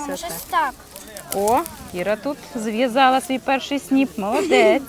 Мама, все щось так. О, Кіра тут зв'язала свій перший сніп. Молодець.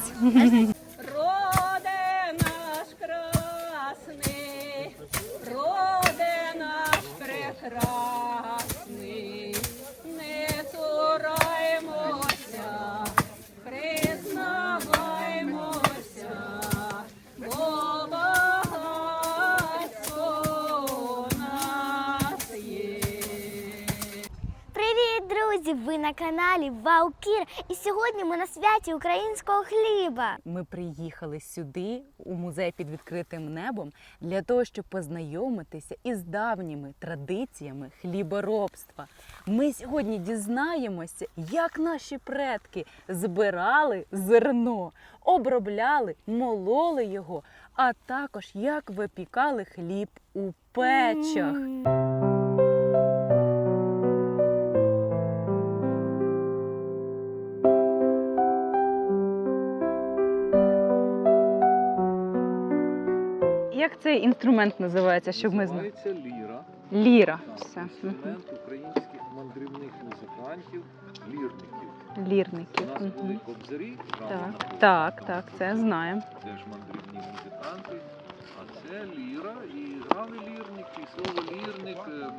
Ваукір. І сьогодні ми на святі українського хліба. Ми приїхали сюди, у музей під відкритим небом, для того, щоб познайомитися із давніми традиціями хліборобства. Ми сьогодні дізнаємося, як наші предки збирали зерно, обробляли, мололи його, а також як випікали хліб у печах. Як цей інструмент називається, щоб ми знали? Називається ліра. Ліра. Так, Все. Інструмент українських мандрівних музикантів, лірників. У нас Мгм. були кобзарі, Так, так, так, це знаємо. Теж мандрівні музиканти. А це ліра, і грали лірники. І слово лірник ем,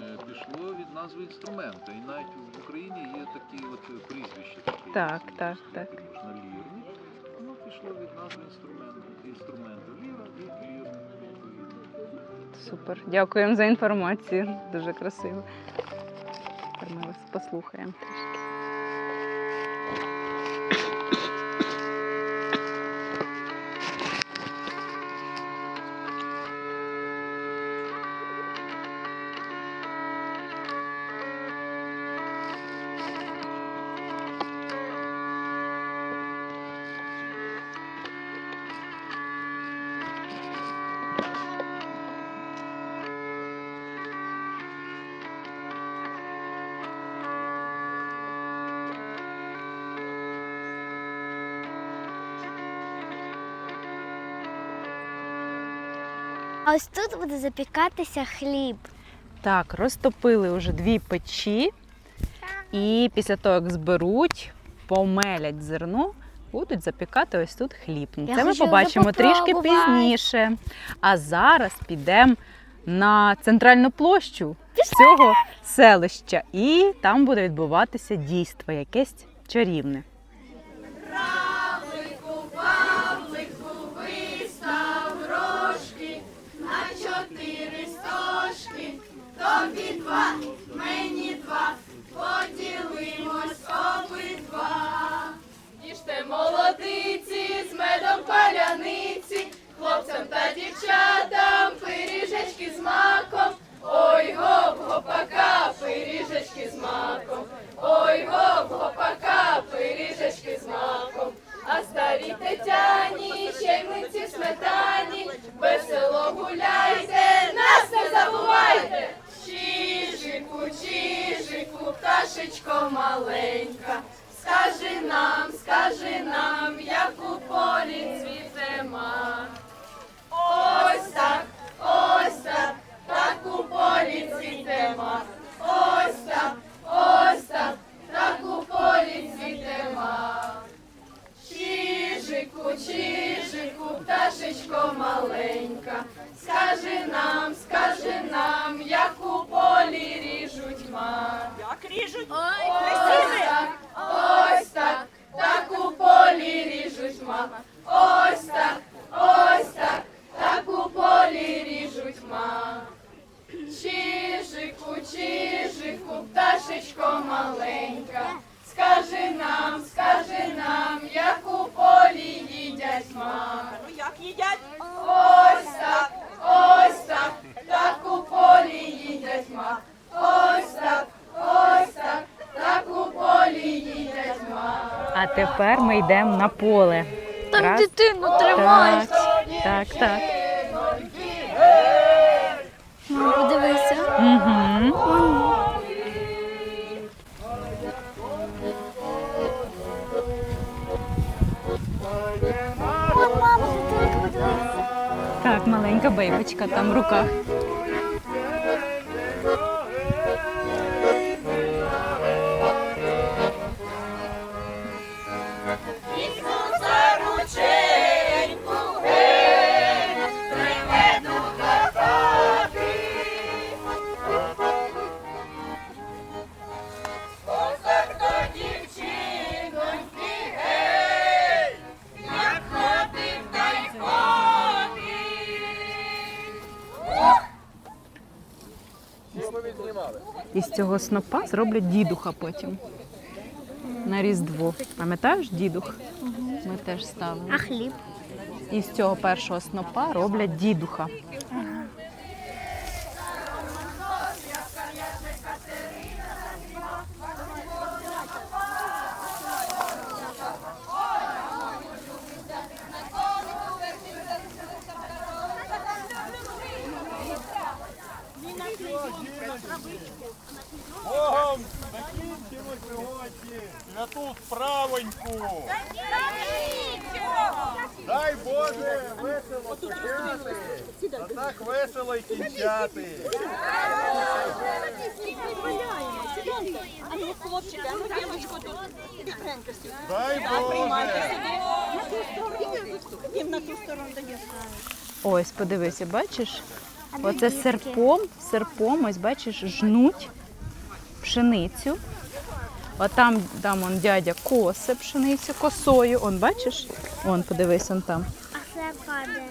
е, пішло від назви інструмента. І навіть в Україні є такі от е, прізвища такі. Так, так, так. Можна лірник. Пішло від назви інструменту. інструменту. ліва і відповідно. Супер. Дякуємо за інформацію. Дуже красиво. Тепер ми вас послухаємо А ось тут буде запікатися хліб. Так, розтопили вже дві печі. І після того, як зберуть, помелять зерно, будуть запікати ось тут хліб. Я Це ми хочу вже побачимо трішки попробувати. пізніше. А зараз підемо на центральну площу цього селища, і там буде відбуватися дійство якесь чарівне. Пиріжечки тепер ми йдемо на поле. Там Раз, дитину тримають. Так, так. Мама, подивися. Угу. Ой, мама, дитинка, подивися. Так, маленька бейбочка там в руках. Цього снопа зроблять дідуха потім. На Різдво. Пам'ятаєш дідух? Ми теж ставимо. А хліб? І з цього першого снопа роблять дідуха. Справоньку. Дай Боже весело почати, а так весело й кінчати. А ну, хлопчики, а ну, дівчинку тут. Дай Боже. Їм на ту сторону дає. Ось, подивися, бачиш? Оце серпом, серпом, ось бачиш, жнуть пшеницю. А там, там он дядя косе пшеницю косою. Он бачиш? Он, подивись, он там. А це падає.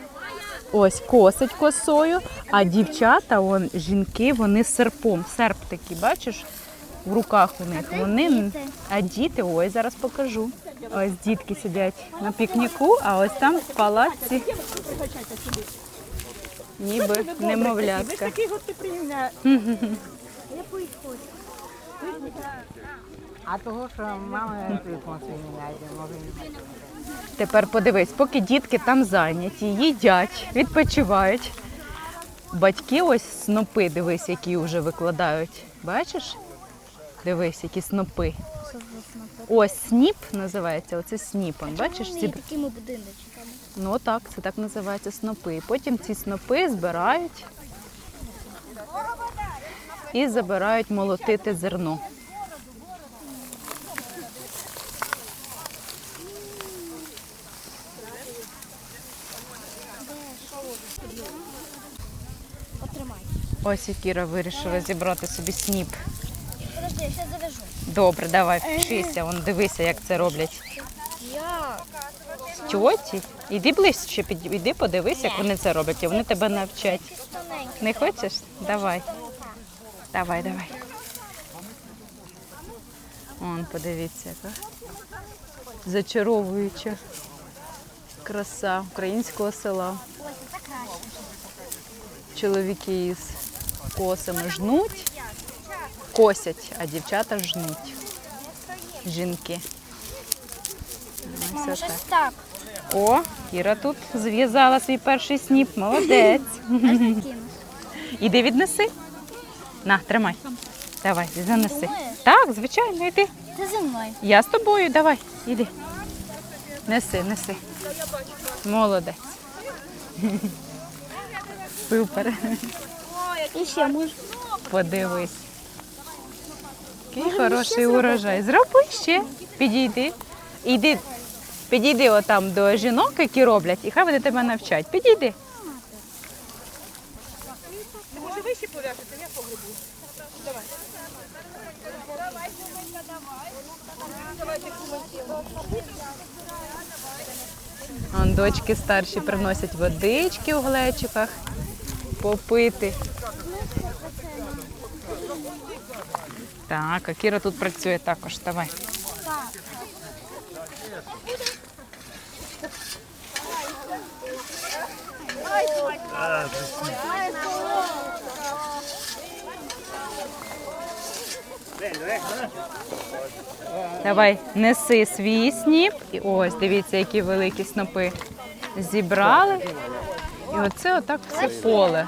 Ось косить косою, а дівчата, он, жінки, вони серпом. Серп такий, бачиш? В руках у них. де Вони, діти? а діти, ось зараз покажу. Ось дітки сидять на пікніку, а ось там в палаці. Ніби немовлятка. Такий от ти прийняв. Я поїхала. А того, що мама ритм свій міняє, може. Тепер подивись, поки дітки там зайняті, їдять, відпочивають. Батьки ось снопи, дивись, які вже викладають. Бачиш? Дивись, які снопи. Ось сніп називається, оце сніп. он, Бачиш, ці... такими будиночками. ну так, це так називається снопи. Потім ці снопи збирають і забирають молотити зерно. Ось і Кіра вирішила зібрати собі сніп. Подожди, я ще завяжу. Добре, давай, вчися, вон дивися, як це роблять. Я. Тьоті, іди ближче, під- іди подивись, як вони це роблять, і вони тебе навчать. Тоненький. Не хочеш? Давай. Давай, давай. Вон, подивіться, яка зачаровуюча краса українського села. Ось, це краще. Чоловіки із косами жнуть, косять, а дівчата жнуть. Жінки. Мама, щось так. О, Кіра тут зв'язала свій перший сніп. Молодець. Іди віднеси. На, тримай. Давай, занеси. Так, звичайно, йди. Ти зі мною. Я з тобою, давай, іди. Неси, неси. Молодець. Супер. І ще можеш. Подивись. Який хороший урожай. Зроби ще. Підійди. Іди, підійди отам до жінок, які роблять, і хай вони тебе навчать. Підійди. Може, ви ще пов'яжете, я погребу. Дочки старші приносять водички у глечиках попити. Так, а Кіра тут працює також. Давай. Давай, неси свій сніп. І ось, дивіться, які великі снопи зібрали. І оце отак все поле.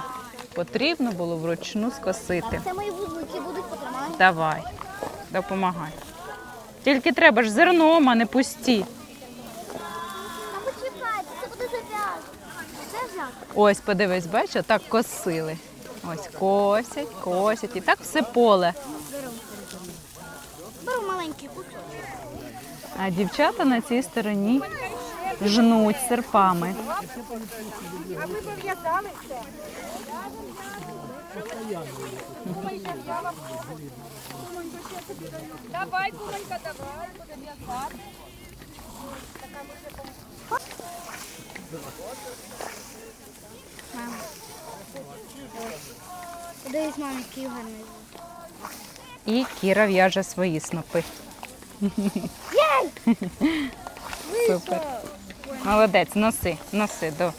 Потрібно було вручну скосити. Це мої вузлики будуть потримати. Давай, допомагай. Тільки треба ж зерном, а не пусті. Та почекайте, це буде зав'язано. Це. Ось, подивись, бачиш, так косили. Ось косять, косять. І так все поле. Беру маленький кусок. А дівчата на цій стороні жнуть серпами. Давай, кумонька, давай, будемо в'язати. Мама. Подивись, мама, який гарний. І Кіра в'яже свої снопи. Супер. Молодець, носи, носи до,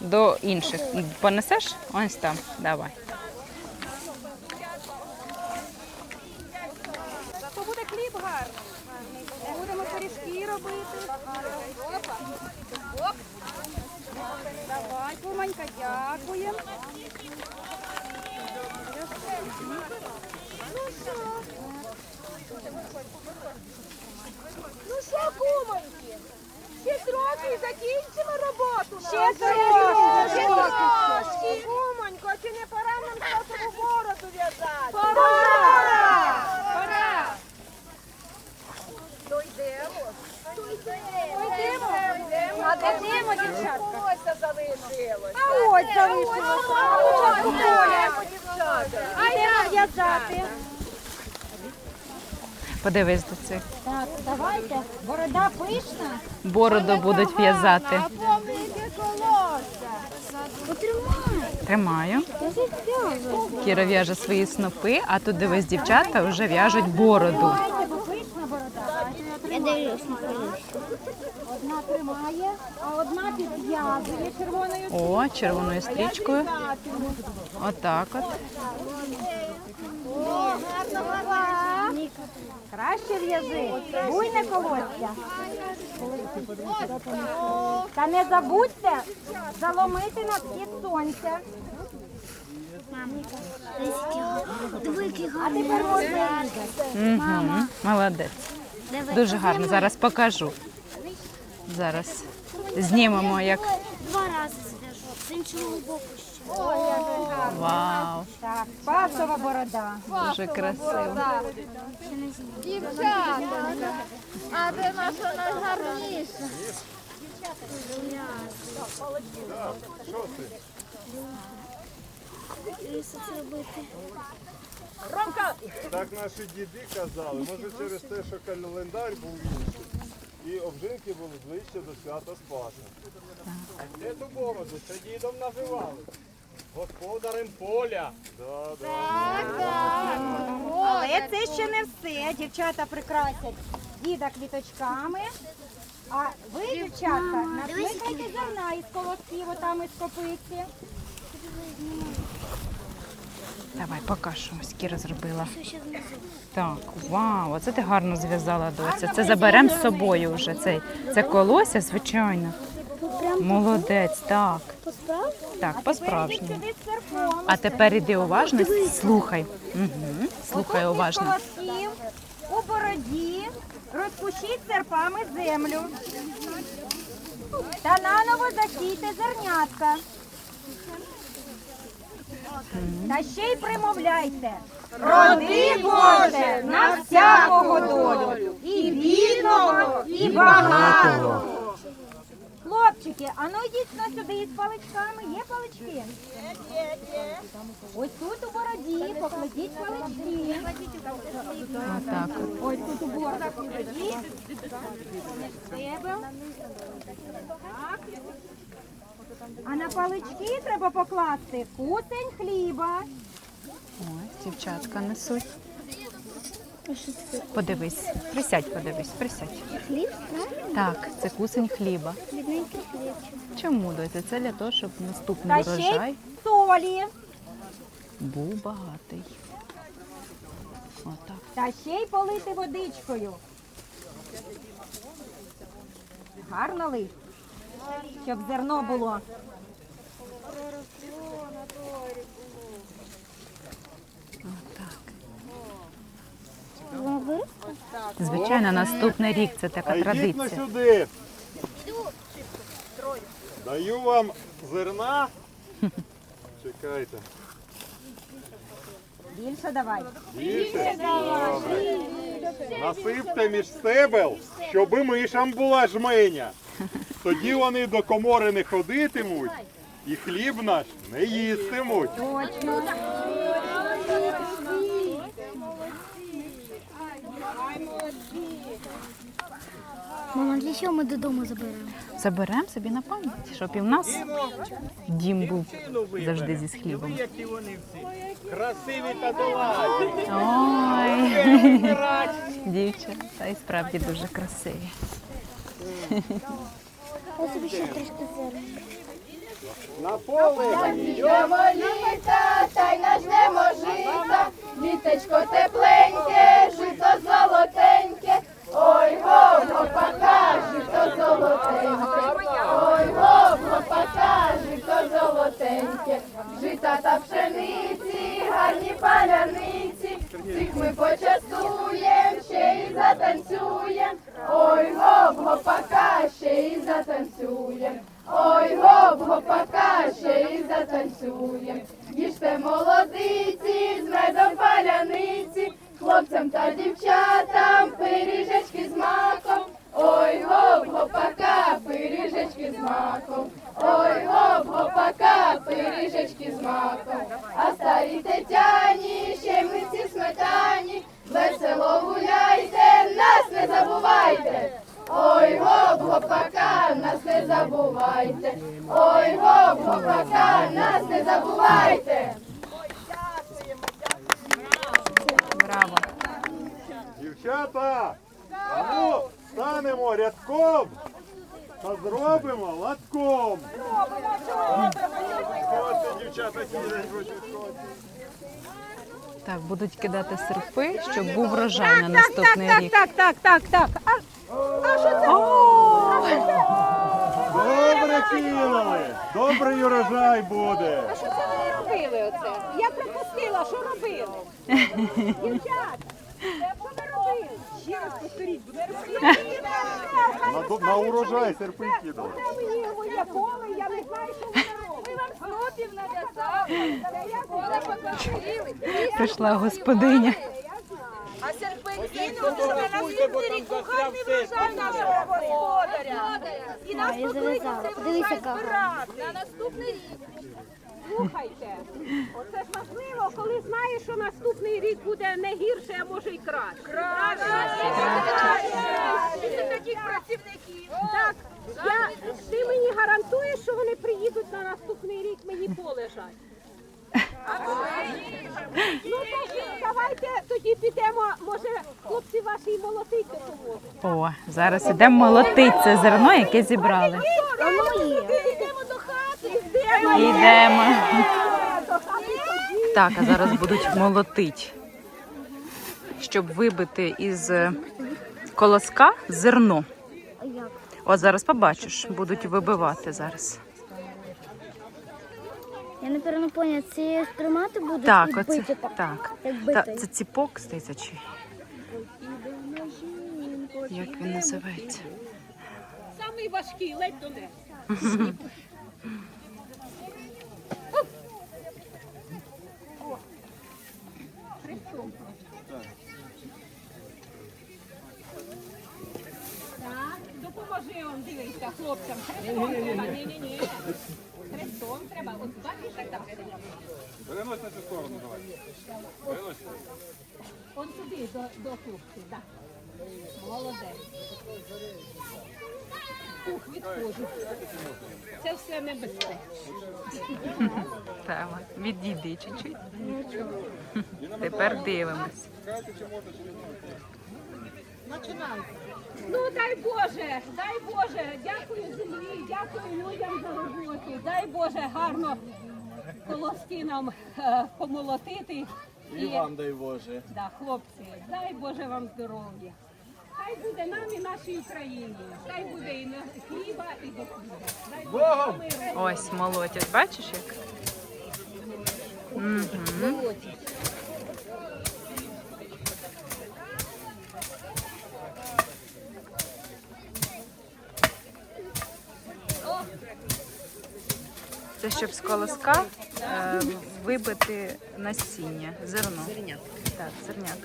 до інших. Понесеш? Ось там. Давай. Зато буде хліб гарний. Будемо пиріжки робити. Давай, куманька, дякуємо. Ну і закінчимо роботу. Ще трошки, трошки. Кумонько, чи не пора нам татову бороду в'язати? Пора! Пора! То йдемо. Йдемо. А де йдемо, дівчатка? Ось залишилось. А ось залишилося. А ось Коля. Йдемо в'язати. Подивись до цих. Так, давайте. Борода пишна. Бороду будуть в'язати. Тримаю. Кіра в'яже свої снопи, а тут дивись, дівчата вже в'яжуть бороду. Я дивлюсь. Одна тримає, а одна підв'язує червоною О, червоною стрічкою. Отак от. Краще в'язи, буйне колоття. Та не забудьте заломити на схід сонця. А гарний. тепер можна Угу. Молодець. Дуже гарно. Зараз покажу. Зараз знімемо, як Два рази зв'яжу. З іншого боку. Вау, Так, пасова борода. дуже красиво. Дівчата, а де наша найгарніша? Це. Так наші діди казали, може через те, що календар був інший. І обжинки були ближче до свята Спаса. Де ту бороду? Це дідом називали. Господарем поля. Да, да. Але це ще не все. Дівчата прикрасять діда квіточками. А ви, дівчатка, насмикайте зерна із колосків, отам із копиці. Давай покажемо, ось Кіра зробила. Так, вау, оце ти гарно зв'язала доця. Це заберемо з собою вже. Цей, це колося, звичайно. Молодець, так. Так, по-справжньому. А тепер іди уважно, слухай. Угу. Слухай уважно. у бороді розпушіть серпами землю. Та наново засійте зернятка. Та ще й примовляйте. Роди Боже на всякого долю, і бідного, і багатого. Хлопчики, а ну йдіть на сюди із паличками. Є палички? Ось тут у бороді покладіть палички. Отак. Ось тут у бороді. А на палички треба покласти кусень хліба. Ось, дівчатка несуть. Подивись, присядь, подивись, присядь. Хліб? Так, це кусень хліба. Бідненький. Чому доця? Це для того, щоб наступний Та ще й урожай солі. був багатий. Отак. Та ще й полити водичкою. Гарно лить, щоб зерно було. Звичайно, наступний рік це А така йдіть на традиція. сюди. Даю вам зерна. Чекайте. Більше давай. Більше? Добре. Насипте між стебел, щоби мишам була жменя. Тоді вони до комори не ходитимуть і хліб наш не їстимуть. Точно. Для ми додому заберемо? Заберемо собі на пам'ять, щоб і в нас дім був завжди зі хлібом. Які вони всі. Красиві та доладні. Ой, дівчата, і справді дуже красиві. Я собі ще трішки зерна. На поле. Йдемо літа, та й нажнемо жита, літечко тепленьке, жито золотеньке, ой гоп, гопака, жито золотеньке, ой гоп, гопака, жито золотеньке, жита та пшениці, гарні паляниці, всіх ми почастуєм, ще й затанцюєм, ой гоп, гопака, ще й затанцюєм. Ой, гоп, гопака, ще й затанцюєм. Їжте молодиці, з медом паляниці, хлопцям та дівчатам пиріжечки з маком. Ой, гоп, гопака, пиріжечки з маком. Ой, гоп, гопака, пиріжечки з маком. А старій Тетяні, щемниці сметані, весело гуляйте, нас не забувайте. Ой, гоп, гопака, нас не забувайте. Ой, гоп, гопака, нас не забувайте. Браво! Дівчата, станемо рядком та зробимо латком. Дівчата. Так, будуть кидати серпи, щоб був врожай на наступний рік. Так, так, так, так. так. А Добре кинули, добрий урожай буде. А що це ви робили оце? Я пропустила, що робили? Дівчат, що ви робили? Ще раз повторіть, будь ласка. На, на урожай серпи кидали. Це мені моє поле, я не знаю, що ви робите. Ми вам снопів нав'язали. Поле покажили. Прийшла господиня. А серпенький що на наступний рік гарний врожай нашого господаря. І нас я зав'язала. Подивися, яка гарна. на наступний рік. Слухайте, оце ж важливо, коли знаєш, що наступний рік буде не гірше, а може й краще. Краще. Після таких працівників. Так, я, ти мені гарантуєш, що вони приїдуть на наступний рік мені полежать. Ну тоді давайте тоді підемо, може хлопці ваші й молотить допоможуть. О, зараз ідемо молотити це зерно, яке зібрали. Йдемо до хати, йдемо. Йдемо. До хати тоді. Так, а зараз будуть молотити, щоб вибити із е, колоска зерно. От зараз побачиш, будуть вибивати зараз. Я напевно поняла, ці інструменти будуть Так, оце бити так. так. Та, це ціпок здається, чи як він називається? Самий важкий, ледь до не. хлопцям. Хрестом треба, ні-ні-ні. Хрестом треба, от бачиш, як там Перенось на цю сторону, давай. Перенось. Он сюди, до, до хлопців, так. Молодець. Ух, відходжу. Це все небезпечно. Так, відійди чуть-чуть. Тепер дивимось. Ну дай Боже, дай Боже, дякую землі, дякую людям за роботу. Дай Боже гарно колоски нам е, помолотити. І вам дай Боже. Да, хлопці, дай Боже вам здоров'я. Хай буде нам і нашій Україні. Хай буде і на хліба, і до хліба. Дай. Ось молотять, бачиш як? Угу. Це щоб з колоска е, вибити насіння, зерно. Зерняк. Так, зерняк.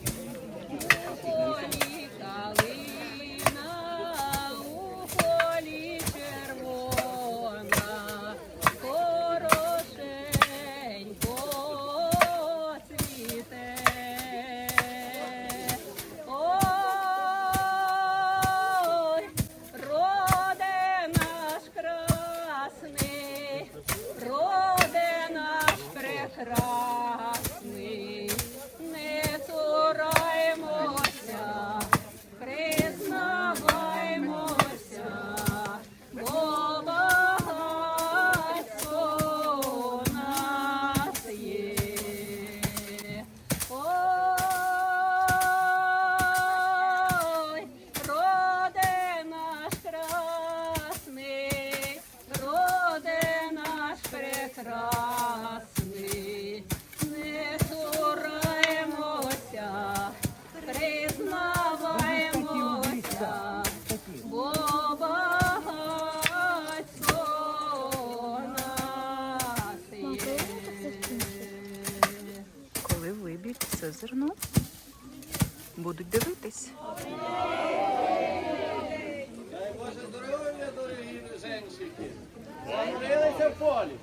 Заморилися в полі.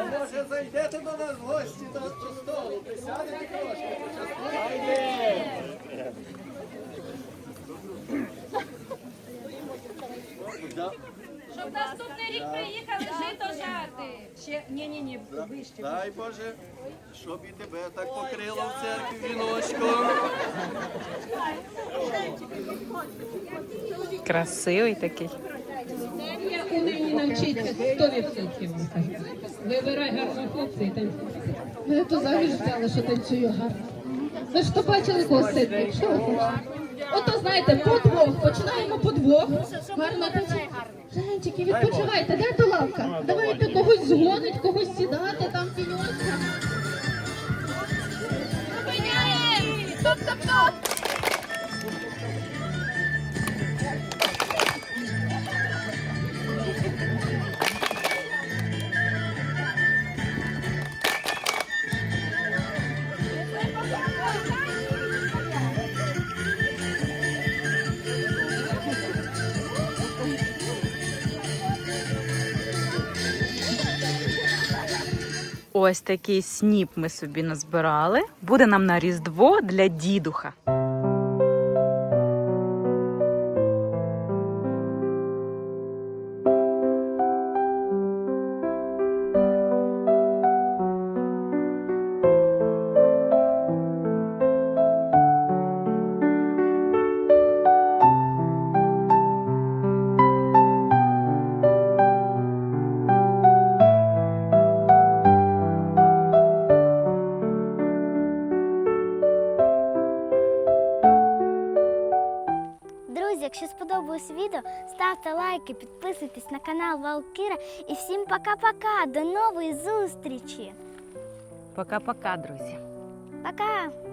А може зайдете до нас в гості до, столу, присядете трошки. Щоб наступний рік приїхали жито жати. Ще ні-ні-ні, вище. Дай Боже, щоб і тебе так покрило в церкві віночком. Красивий такий. У навчиться 100% вам кажу. Вибирай гарного хлопця і танцюй. Я то заміж взяла, що танцюю гарно. Ви ж то бачили косити. Що ви хочете? Ото знаєте, по двох. Починаємо по двох. Гарно танцюємо. Женчики, відпочивайте, де то лавка? Давайте когось згонить, когось сідати, там тіньочка. Ось такий сніп ми собі назбирали. Буде нам на Різдво для дідуха. Ставте лайки, підписуйтесь на канал Валкіра і всім пока-пока. До нової зустрічі. Пока-пока, друзі. Пока!